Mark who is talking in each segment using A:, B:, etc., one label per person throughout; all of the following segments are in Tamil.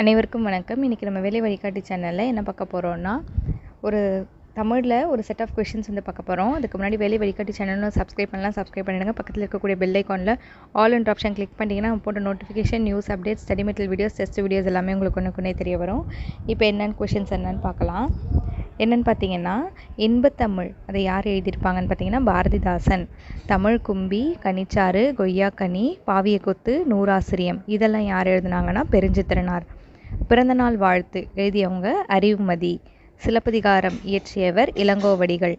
A: அனைவருக்கும் வணக்கம். இன்றைக்கி நம்ம வேலை வழிகாட்டி சேனலில் என்ன பார்க்க போகிறோன்னா ஒரு தமிழில் ஒரு செட் ஆஃப் கொஷின்ஸ் வந்து பார்க்க போகிறோம் அதுக்கு முன்னாடி வேலை வழிகாட்டி சேனலும் சப்ஸ்கிரைப் பண்ணலாம். சப்ஸ்கிரைப் பண்ணிடுங்க. பக்கத்தில் இருக்கக்கூடிய பெல் ஐக்கானில் ஆல் அண்ட் ஆப்ஷன் கிளிக் பண்ணிங்கன்னா போட்ட notification news updates study material videos test videos எல்லாமே உங்களுக்கு ஒன்று கொண்டே தெரிய வரும். இப்போ என்னென்ன கொஷின்ஸ் என்னென்னு பார்க்கலாம். என்னென்னு பார்த்தீங்கன்னா இன்பத்தமிழ் அதை யார் எழுதியிருப்பாங்கன்னு பார்த்தீங்கன்னா பாரதிதாசன். தமிழ் கும்பி கனிச்சாறு கொய்யாக்கனி பாவியக்கொத்து நூறாசிரியம். இதெல்லாம் யார் எழுதுனாங்கன்னா பெருஞ்சித்திரனார். பிறந்தநாள் வாழ்த்து எழுதியவங்க அறிவுமதி. சிலப்பதிகாரம் இயற்றியவர் இளங்கோவடிகள்.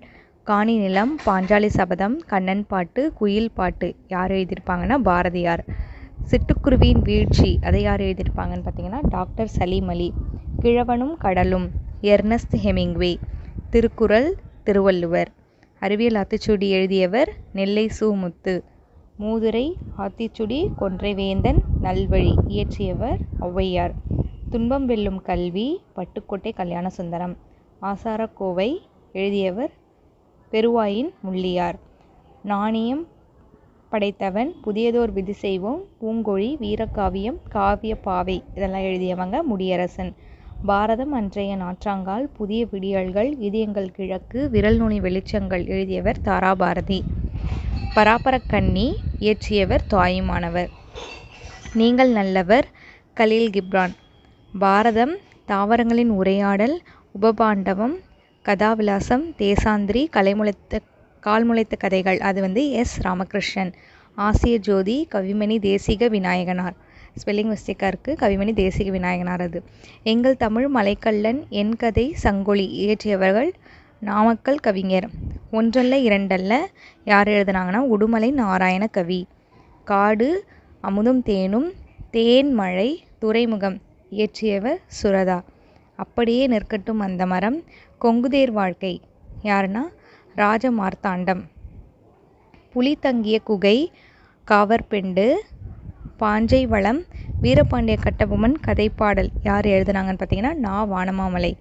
A: காணி நிலம் பாஞ்சாலி சபதம் கண்ணன் பாட்டு குயில் பாட்டு யார் எழுதியிருப்பாங்கன்னா பாரதியார். சிட்டுக்குருவியின் வீழ்ச்சி அதை யார் எழுதியிருப்பாங்கன்னு பார்த்தீங்கன்னா டாக்டர் சலீம் அலி. கிழவனும் கடலும் எர்னஸ்ட் ஹெமிங்வே. திருக்குறள் திருவள்ளுவர். அறிவியல் ஆத்திச்சூடி எழுதியவர் நெல்லை சூமுத்து. மூதுரை ஆத்திச்சுடி கொன்றைவேந்தன் நல்வழி இயற்றியவர் ஔவையார். துன்பம் வெல்லும் கல்வி பட்டுக்கோட்டை கல்யாண சுந்தரம். ஆசாரக்கோவை எழுதியவர் பெருவாயின் முள்ளியார். நாணயம் படைத்தவன் புதியதோர் விதி செய்வோம் பூங்கொழி வீரக்காவியம் காவிய பாவை. இதெல்லாம் எழுதியவங்க முடியரசன். பாரதம் அன்றைய நாற்றாங்கால் புதிய விடியல்கள் இதயங்கள் கிழக்கு விரல் நுனி வெளிச்சங்கள் எழுதியவர் தாராபாரதி. பராபரக்கண்ணி இயற்றியவர் தாயுமானவர். நீங்கள் நல்லவர் கலீல் கிப்ரான். பாரதம் தாவரங்களின் உரையாடல் உபபாண்டவம் கதாவிலாசம் தேசாந்திரி கலைமுளைத்த கால்முளைத்த கதைகள். அது வந்து எஸ். ராமகிருஷ்ணன். ஆசிய ஜோதி கவிமணி தேசிக விநாயகனார். ஸ்பெல்லிங் மிஸ்டேக்காக இருக்குது கவிமணி தேசிக விநாயகனார் அது. எங்கள் தமிழ் மலைக்கல்லன் என் கதை சங்கொலி இயற்றியவர்கள் நாமக்கல் கவிஞர். ஒன்றல்ல இரண்டல்ல யார் எழுதுனாங்கன்னா உடுமலை நாராயண கவி. காடு அமுதும் தேனும் தேன் மழை துறைமுகம். இயற்றியவர் சுரதா. அப்படியே நிற்கட்டும் அந்த மரம். கொங்குதேர் வாழ்க்கை. யாருன்னா? ராஜமார்த்தாண்டம். புலி தங்கிய குகை. காவற்பெண்டு பாஞ்சை வளம் வீரபாண்டிய கட்டபொம்மன் கதைப்பாடல். யார் எழுதுனாங்கன்னு பார்த்தீங்கன்னா நா. வானமாமலை.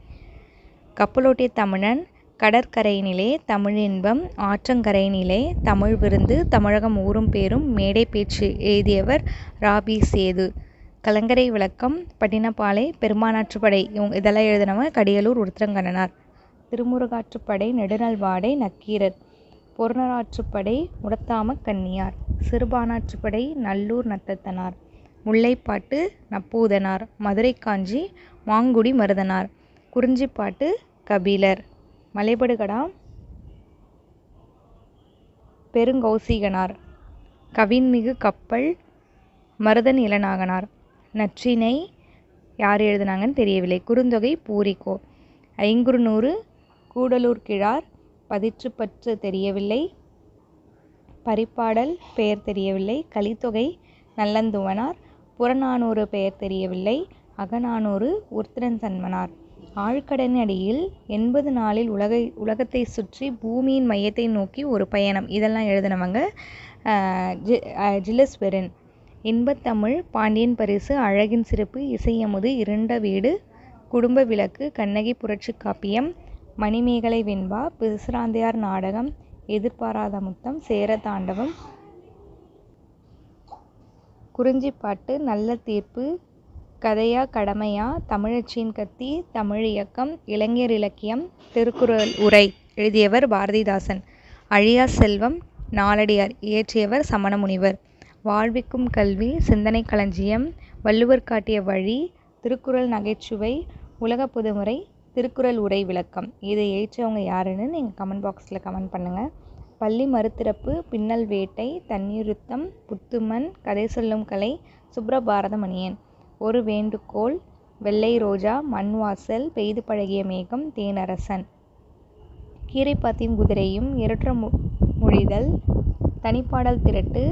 A: கப்பலோட்டிய தமிழன். கடற்கரையினிலே தமிழின்பம். ஆற்றங்கரையினிலே தமிழ் விருந்து. தமிழகம் ஊரும் பேரும். மேடை பேச்சு எழுதியவர் ராபி சேது. கலங்கரை விளக்கம் பட்டினப்பாலை பெருமானாற்றுப்படை இவங்க இதெல்லாம் எழுதினவங்க கடியலூர் உருத்திரங்கண்ணனார். திருமுருகாற்றுப்படை நெடுநல்வாடை நக்கீரர். பொருணராற்றுப்படை முடத்தாம கன்னியார். சிறுபானாற்றுப்படை நல்லூர் நத்தத்தனார். முல்லைப்பாட்டு நப்பூதனார். மதுரை காஞ்சி மாங்குடி மருதனார். குறிஞ்சிப்பாட்டு கபிலர். மலைபடுகடா பெருங்கௌசிகனார். கவின்மிகு கப்பல் மருதன் இளநாகனார் நற்றினை யார் எழுதினாங்கன்னு தெரியவில்லை. குறுந்தொகை பூரிக்கோ ஐங்குறுநூறு கூடலூர் கிழார் பதிற்றுப்பற்று தெரியவில்லை. பரிப்பாடல் பெயர் தெரியவில்லை. கலித்தொகை நல்லந்துவனார். புறநானூறு பெயர் தெரியவில்லை. அகநானூறு உர்த்திரன் சன்மனார் ஆழ்கடனடியில் எண்பது நாளில் உலகை உலகத்தை சுற்றி பூமியின் மையத்தை நோக்கி ஒரு பயணம். இதெல்லாம் எழுதினவங்க ஜி ஜிலஸ்வெரன் இன்பத்தமிழ் பாண்டியன் பரிசு அழகின் சிறப்பு இசையமுது இருண்ட வீடு குடும்ப விளக்கு கண்ணகி புரட்சி காப்பியம் மணிமேகலை வெண்பா பிசுராந்தையார் நாடகம் எதிர்பாராத முத்தம் சேர தாண்டவம் குறிஞ்சிப்பாட்டு நல்ல தீர்ப்பு கதையா கடமையா தமிழச்சியின் கத்தி தமிழ் இயக்கம் இளைஞர் இலக்கியம் திருக்குறள் உரை எழுதியவர் பாரதிதாசன். அழியா செல்வம் நாலடியார் இயற்றியவர் சமணமுனிவர் வாழ்விக்கும் கல்வி சிந்தனை களஞ்சியம் வள்ளுவர் காட்டிய வழி திருக்குறள் நகைச்சுவை உலக புதுமுறை திருக்குறள் உரை விளக்கம். இதை ஏற்றவங்க யாருன்னு நீங்கள் கமெண்ட் பாக்ஸில் கமெண்ட் பண்ணுங்கள் பள்ளி மறுத்திறப்பு பின்னல் வேட்டை தண்ணீருத்தம் புத்துமன் கதை சொல்லும் கலை சுப்ரபாரதமணியன். ஒரு வேண்டுகோள் வெள்ளை ரோஜா மண்வாசல் பெய்து பழகிய மேகம் தேனரசன் கீரைப்பாத்தியும் குதிரையும் இரற்ற மொழிதல் தனிப்பாடல் திரட்டு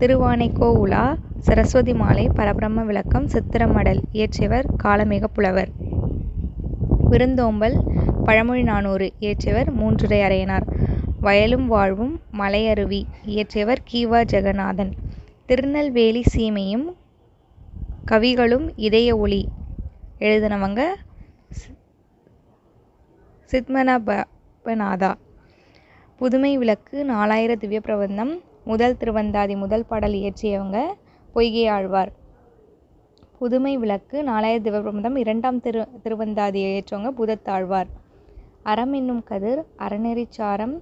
A: திருவானைக்கோ உலா சரஸ்வதி மாலை பரபிரம்ம விளக்கம் சித்திரமடல் இயற்றியவர் காலமேக புலவர். விருந்தோம்பல் பழமொழி நானூறு இயற்றியவர் மூன்றுரை அறையனார் வயலும் வாழ்வும் மலையருவி இயற்றியவர் கீவா ஜெகநாதன். திருநெல்வேலி சீமையும் கவிகளும் இதய ஒளி எழுதினவங்க சித்மனபநாதா புதுமை விளக்கு நாலாயிர திவ்ய பிரபந்தம் முதல் திருவந்தாதி முதல் பாடல் இயற்றியவங்க பொய்கை ஆழ்வார். புதுமை விளக்கு நாலாயிர திவபிரபந்தம் இரண்டாம் திரு திருவந்தாதி இயற்றவங்க புதத்தாழ்வார். அறம் என்னும் கதிர் அறநெறிச்சாரம்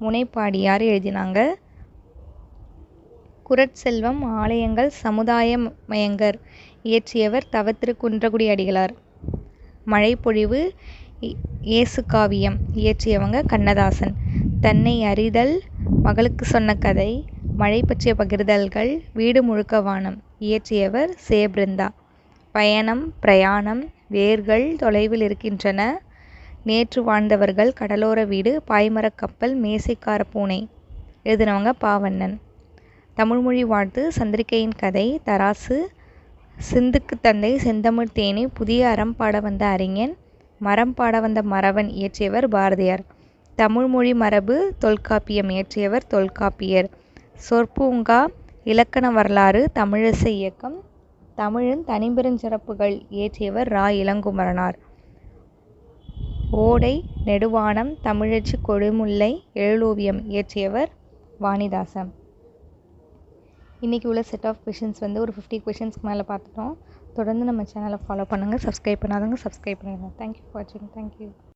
A: முனைப்பாடியார் எழுதினாங்க. குரட்செல்வம் ஆலயங்கள் சமுதாய மயங்கர் இயற்றியவர் தவத்திரு குன்றகுடி அடிகளார். மழைப்பொழிவு இயேசு காவியம் இயற்றியவங்க கண்ணதாசன். தன்னை அறிதல் மகளுக்கு சொன்ன கதை மழை பற்றிய பகிர்தல்கள் வீடு முழுக்க வானம் இயற்றியவர் சேபிருந்தா. பயணம் பிரயாணம் வேர்கள் தொலைவில் இருக்கின்றன. நேற்று வாழ்ந்தவர்கள் கடலோர வீடு பாய்மரக் கப்பல் மேசைக்கார பூனை. எழுதினவங்க பாவண்ணன். தமிழ்மொழி வாழ்த்து சந்திரிகையின் கதை தராசு. சிந்துக்கு தந்தை செந்தமிழ் தேனி புதிய அறம் பாட வந்த அறிஞன் மரம் பாட வந்த மறவன் இயற்றியவர் பாரதியார். தமிழ்மொழி மரபு தொல்காப்பியம் இயற்றியவர் தொல்காப்பியர். சொற்பூங்கா இலக்கண வரலாறு தமிழிசை இயக்கம் தமிழின் தனிப்பெருஞ்சிறப்புகள் இயற்றியவர் ரா. இளங்குமரனார். ஓடை நெடுவானம் தமிழச்சி கொடுமுல்லை எழுலோவியம் இயற்றியவர் வாணிதாசன். இன்றைக்கி உள்ள செட் ஆஃப் கொஷின்ஸ் வந்து ஒரு ஃபிஃப்டி கொஷின்ஸ்க்கு மேலே பார்த்துட்டோம். தொடர்ந்து நம்ம சேனலை ஃபாலோ பண்ணுங்கள் சப்ஸ்கிரைப் பண்ணாதவங்க சப்ஸ்கிரைப் பண்ணிடுங்க. தேங்க்யூ ஃபார் வாட்சிங் தேங்க்யூ